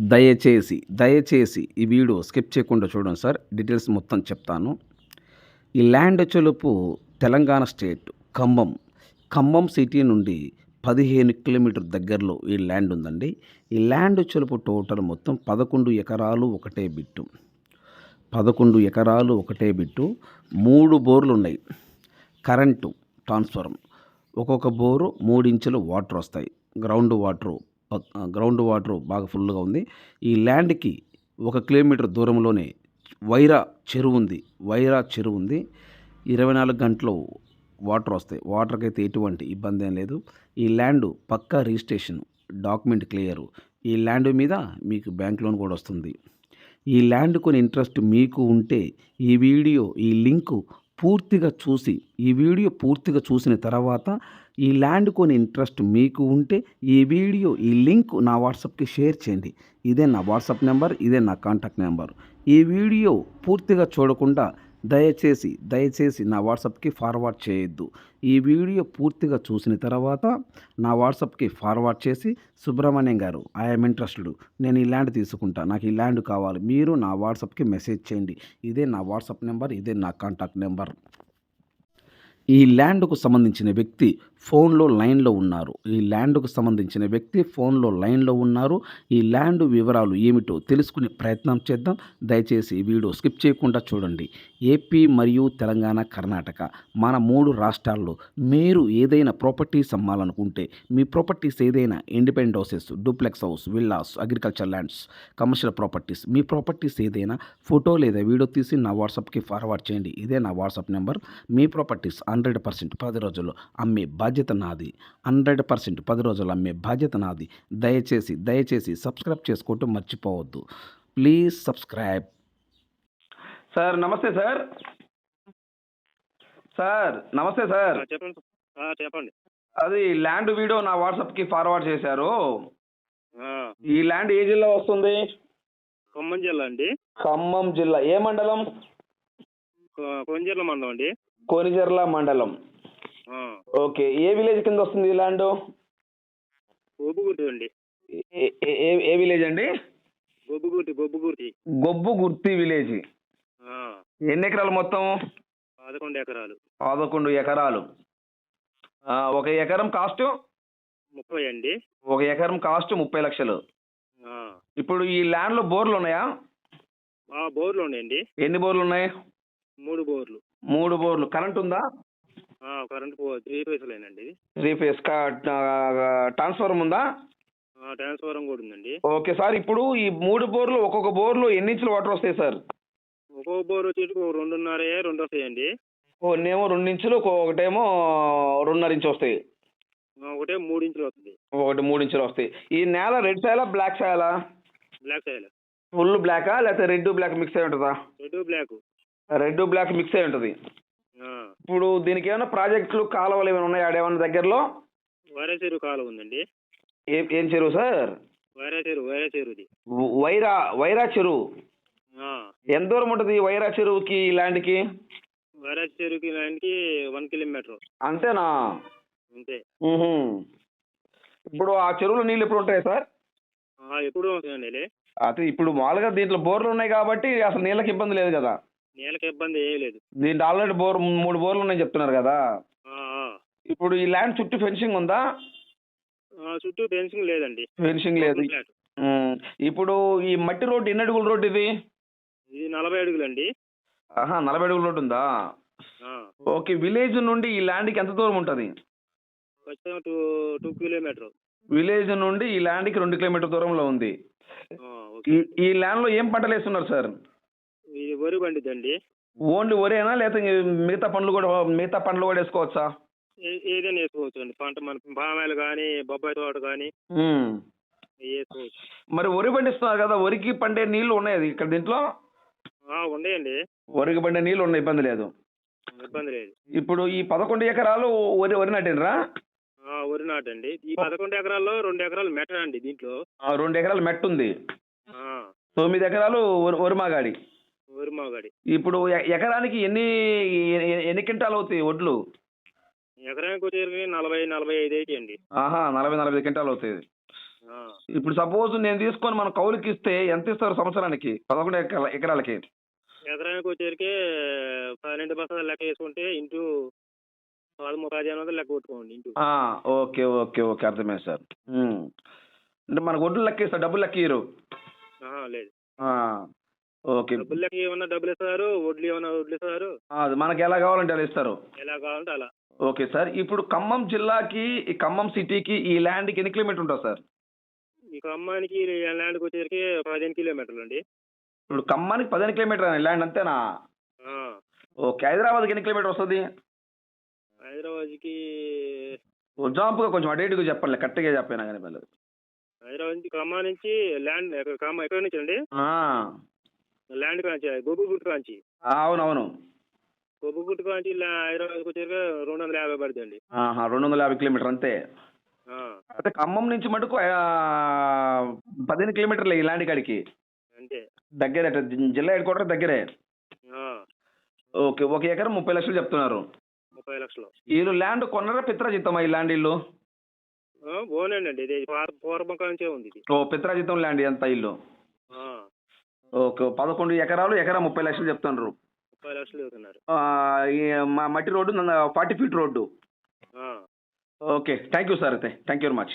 దయచేసి దయచేసి ఈ వీడియో స్కిప్ చేయకుండా చూడండి సార్. డీటెయిల్స్ మొత్తం చెప్తాను. ఈ ల్యాండ్ చెలుపు తెలంగాణ స్టేట్ ఖమ్మం ఖమ్మం సిటీ నుండి పదిహేను కిలోమీటర్ దగ్గరలో ఈ ల్యాండ్ ఉందండి. ఈ ల్యాండ్ చెలుపు టోటల్ మొత్తం పదకొండు ఎకరాలు ఒకటే బిట్టు. పదకొండు ఎకరాలు ఒకటే బిట్టు. మూడు బోర్లు ఉన్నాయి. Current transformer. ఒక్కొక్క బోరు మూడు వాటర్ వస్తాయి. గ్రౌండ్ వాటరు గ్రౌండ్ వాటరు బాగా ఫుల్గా ఉంది. ఈ ల్యాండ్కి ఒక కిలోమీటర్ దూరంలోనే వైరా చెరువు ఉంది. వైరా చెరువు ఉంది. ఇరవై నాలుగు గంటలు వాటర్ వస్తాయి. వాటర్కి అయితే ఎటువంటి ఇబ్బంది ఏం లేదు. ఈ ల్యాండ్ పక్కా రిజిస్ట్రేషన్ డాక్యుమెంట్ క్లియరు. ఈ ల్యాండ్ మీద మీకు బ్యాంక్ లోన్ కూడా వస్తుంది. ఈ ల్యాండ్ కొని ఇంట్రెస్ట్ మీకు ఉంటే ఈ వీడియో ఈ లింకు పూర్తిగా చూసి ఈ వీడియో పూర్తిగా చూసిన తర్వాత ఈ ల్యాండ్ కొని ఇంట్రెస్ట్ మీకు ఉంటే ఈ వీడియో ఈ లింక్ నా వాట్సాప్కి షేర్ చేయండి. ఇదే నా వాట్సాప్ నెంబర్ ఇదే నా కాంటాక్ట్ నెంబర్. ఈ వీడియో పూర్తిగా చూడకుండా దయచేసి దయచేసి నా వాట్సాప్కి ఫార్వర్డ్ చేయొద్దు. ఈ వీడియో పూర్తిగా చూసిన తర్వాత నా వాట్సాప్కి ఫార్వర్డ్ చేసి సుబ్రహ్మణ్యం గారు ఐఎమ్ ఇంట్రెస్టెడ్. నేను ఈ ల్యాండ్ తీసుకుంటా. నాకు ఈ ల్యాండ్ కావాలి. మీరు నా వాట్సాప్కి మెసేజ్ చేయండి. ఇదే నా వాట్సాప్ నెంబర్ ఇదే నా కాంటాక్ట్ నెంబర్. ఈ ల్యాండ్కు సంబంధించిన వ్యక్తి ఫోన్లో లైన్లో ఉన్నారు. ఈ ల్యాండ్కు సంబంధించిన వ్యక్తి ఫోన్లో లైన్లో ఉన్నారు. ఈ ల్యాండ్ వివరాలు ఏమిటో తెలుసుకునే ప్రయత్నం చేద్దాం. దయచేసి వీడియో స్కిప్ చేయకుండా చూడండి. ఏపీ మరియు తెలంగాణ కర్ణాటక మన మూడు రాష్ట్రాల్లో మీరు ఏదైనా ప్రాపర్టీస్ అమ్మాలనుకుంటే మీ ప్రాపర్టీస్ ఏదైనా independent houses duplex house villas agriculture lands commercial properties మీ ప్రాపర్టీస్ ఏదైనా ఫోటో లేదా వీడియో తీసి నా వాట్సాప్కి ఫార్వర్డ్ చేయండి. ఇదే నా వాట్సాప్ నెంబర్. మీ ప్రాపర్టీస్ హండ్రెడ్ పర్సెంట్ పది రోజుల్లో అమ్మే బాధ్యత నాది. హండ్రెడ్ పర్సెంట్ పది రోజుల్లో అమ్మే బాధ్యత నాది. దయచేసి దయచేసి సబ్స్క్రైబ్ చేసుకోవటం మర్చిపోవద్దు. Please subscribe. సార్ నమస్తే సార్. సార్ నమస్తే సార్. చెప్పండి అది ల్యాండ్ వీడియో నా వాట్సాప్కి ఫార్వర్డ్ చేశారు. ఆ, ఈ ల్యాండ్ ఏ జిల్లా వస్తుంది? ఖమ్మం జిల్లా అండి. ఖమ్మం జిల్లా. ఏ మండలం? కొంజర్ల మండలం అండి. కోనిజర్ల మండలం. ఓకే ఏ విలేజ్ కింద వస్తుంది ఈ ల్యాండ్? గొబ్బుగుర్తి అండి. ఏ- విలేజ్ అండి? గొబ్బుగుర్తి. గొబ్బుగుర్తి గొబ్బు గుర్తి విలేజ్ ఎన్ని ఎకరాలు మొత్తం? పదకొండు ఎకరాలు. పదకొండు ఎకరాలు. ఒక ఎకరం కాస్ట్? ముప్పై అండి. ఒక ఎకరం కాస్ట్ ముప్పై లక్షలు. ఇప్పుడు ఈ ల్యాండ్లో బోర్లు ఉన్నాయా? బోర్లు ఉన్నాయండి. ఎన్ని బోర్లు ఉన్నాయి? మూడు బోర్లు. మూడు బోర్లు. కరెంట్ ఉందా? కరెంట్ త్రీ పైసలేనండి ఇది త్రీ ఫేస్ ట్రాన్స్ఫార్మర్ ఉందా? ఆ, ట్రాన్స్ఫారం కూడా ఉందండి. ఓకే సార్ ఇప్పుడు ఈ మూడు బోర్లు ఒక్కొక్క బోర్లు ఎన్ని ఇంచులు వాటర్ వస్తాయి సార్? ఒక్కో బోర్ వచ్చేసి రెండున్నర రెండు వస్తాయండి. ఒకటేమో రెండు ఇంచులు ఒకటేమో రెండున్నర ఇంచు వస్తాయి. ఒకటే మూడు ఇంచులు వస్తుంది ఒకటి మూడు ఇంచులు వస్తాయి. ఈ నేల రెడ్ సాయలా బ్లాక్ సాయలా? బ్లాక్ సైల్ ఫుల్ బ్లాకా లేకపోతే రెడ్ బ్లాక్ మిక్స్ అయి ఉంటుందా? Red black. Red black mix అయి ఉంటుంది. ఇప్పుడు దీనికి ఏమైనా ప్రాజెక్టులు కాలువలు ఏమైనా ఉన్నాయా ఆడేమన్నా దగ్గరలో? వైరా చెరువు కాలువ ఉందండి. ఏం ఏం చెరువు సార్? వైరా చెరువు వైరా చెరువుది. వ- వైరా వైరా చెరువు. ఎంత దూరం ఉంటుంది వైరా చెరువుకి ల్యాండ్కి? వైరా చెరువుకి లైన్కి వన్ కిలోమీటర్. అంతేనా? అంతే. ఇప్పుడు ఆ చెరువులో నీళ్ళు ఎప్పుడు ఉంటాయి సార్? ఎప్పుడు అయితే ఇప్పుడు మామూలుగా దీంట్లో బోర్లు ఉన్నాయి కాబట్టి అసలు నీళ్ళకి ఇబ్బంది లేదు కదా. నీళ్ళకి ఇబ్బంది లేదు. దీంట్లో ఆల్రెడీ బోర్ మూడు బోర్లు ఉన్నాయి చెప్తున్నారు కదా? ఆ, ఆ. ఇప్పుడు ఈ ల్యాండ్ చుట్టూ ఫెన్సింగ్ ఉందా? ఆ, చుట్టూ ఫెన్సింగ్ లేదండి. ఫెన్సింగ్ లేదు. ఇప్పుడు ఈ మట్టి రోడ్డు ఎన్ని అడుగుల రోడ్డు ఇది? ఇది నలభై అడుగులండి. ఆహా నలభై అడుగుల రోడ్డు ఉందా? ఆ, ఓకే విలేజ్ నుండి ఈ ల్యాండ్కి ఎంత దూరం ఉంటుంది? ఖచ్చితంగా టూ టూ కిలోమీటర్. విలేజ్ నుండి ఈ ల్యాండ్కి రెండు కిలోమీటర్ దూరంలో ఉంది. ఈ ఈ ల్యాండ్లో ఏం పంటలు వేస్తున్నారు సార్? ఇది వరి పండిద్దండి. ఓన్లీ వరేనా? లేకపోతే మిగతా పండ్లు కూడా మిగతా పండ్లు కూడా వేసుకోవచ్చా? ఏదైనా వేసుకోవచ్చు అండి పంట మన పామాయిలు కానీ బొబ్బాయి తోట కానీ. వేసుకోవచ్చు. మరి వరి పండిస్తున్నారు కదా వరికి పండే నీళ్ళు ఉన్నాయి ఇక్కడ దీంట్లో? ఆ, ఉన్నాయండి. వరికి పండే నీళ్ళు ఉన్నాయి ఇబ్బంది లేదు. ఇబ్బంది లేదు. ఇప్పుడు ఈ పదకొండు ఎకరాలు వరి వరి నాటినరా? ఆ, వరి నాటండి. ఈ పదకొండు ఎకరాల్లో రెండు ఎకరాలు మెట అండి దీంట్లో. ఆ, రెండు ఎకరాలు మెట్టు ఉంది ఆ, తొమ్మిది ఎకరాలు వరి మాగాడి. ఇప్పుడు ఎ- ఎకరానికి ఎన్ని ఎన్ని క్వింటాలు అవుతాయి వడ్లు? ఎకరానికి వచ్చేసరికి నలభై నలభై ఐదు అయితే అండి ఆహా నలభై నలభై క్వింటాలు అవుతాయి. ఆ. ఇప్పుడు సపోజ్ నేను తీసుకొని మన కౌలుకి ఇస్తే ఎంత ఇస్తారు సంవత్సరానికి? పదకొండు ఎకరా- ఎకరాలకి. ఎకరానికి వచ్చేసరికి పన్నెండు బస్తాలు లెక్క వేసుకుంటే ఇంటూ పదమూడు పదిహేను వందలు లెక్క కొట్టుకోండి ఇంటూ. ఆ, ఓకే ఓకే ఓకే అర్థమైంది సార్. ఉమ్. అంటే మనకు వడ్లు లెక్క ఇస్తారు డబ్బులు లెక్క ఇయ్యరు. ఆహా, లేదు. ఆ, ఓకే. డబ్బులు లెక్క ఏమన్నా డబ్బులు ఇస్తారు? వడ్లు ఏమన్నా వడ్లు ఇస్తారు? ఆ, అది మనకి ఎలా కావాలంటే అలా ఇస్తారు. ఎలా కావాలంటే అలా. ఓకే సార్ ఇప్పుడు ఖమ్మం జిల్లాకి ఈ ఖమ్మం సిటీకి ఈ ల్యాండ్కి ఎన్ని కిలోమీటర్ ఉంటుంది సార్? ఈ ఖమ్మానికి ల్యాండ్కి వచ్చేసరికి పదిహేను కిలోమీటర్లు అండి. ఇప్పుడు ఖమ్మానికి పదిహేను కిలోమీటర్ ల్యాండ్ అంతేనా? ఓకే హైదరాబాద్కి ఎన్ని కిలోమీటర్ వస్తుంది? హైదరాబాద్కి ఎగ్జాంపుల్గా కొంచెం అటు ఇటుగా చెప్పండి కరెక్ట్గా చెప్పినా కానీ పర్లేదు. హైదరాబాద్ నుంచి ఖమ్మం నుంచి ల్యాండ్ ఖమ్మం ఎక్కడి నుంచి అండి? ల్యాండ్ కాంచి గోబుగుట్టు కాంచి ఆ, అవునవును. గోబుగుట్టు కాంచి లా- హైదరాబాద్కి వచ్చేసరికి రెండు వందల యాభై పడుతుంది రెండు వందల యాభై కిలోమీటర్ అంతే. అయితే ఖమ్మం నుంచి మటుకు పదిహేను కిలోమీటర్లు ఈ ల్యాండ్ కాడికి. అంతే. దగ్గరే జి- జిల్లా హెడ్ క్వార్టర్ దగ్గరే. ఓకే ఒక ఎకరం ముప్పై లక్షలు చెప్తున్నారు. ముప్పై లక్షలు. వీళ్ళు ల్యాండ్ కొన్నారా పిత్రాజిత్తమా ఈ ల్యాండ్ ఇల్లు ఆ, ఓనండి అండి ఇది పూర్- పూర్వం కాంచే ఉంది ఓ పిత్రాజిత్తం ల్యాండ్ ఎంత ఇల్లు ఓకే పదకొండు ఎకరాలు ఎకరా ముప్పై లక్షలు చెప్తున్నారు ముప్పై లక్షలు ఈ మా మట్టి road forty feet road. Okay thank you sir అయితే. Thank you very much.